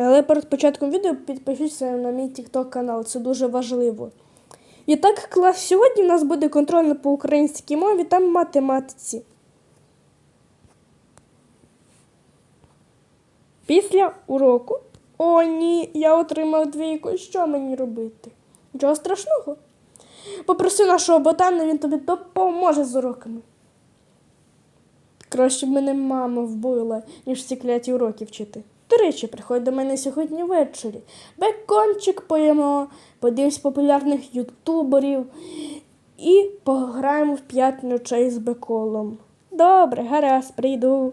Але перед початком відео підпишіться на мій TikTok канал, це дуже важливо. І так, клас, сьогодні у нас буде контрольно по українській мові та математиці. Після уроку. О, ні, я отримав двійку. Що мені робити? Нічого страшного. Попроси нашого ботана, він тобі допоможе з уроками. Краще б мене мама вбила, ніж ці кляті уроки вчити. До речі, приходь до мене сьогодні ввечері. Бекончик поїмо, подивимось популярних ютуберів і пограємо в п'ять ночей з беколом. Добре, гаразд, прийду.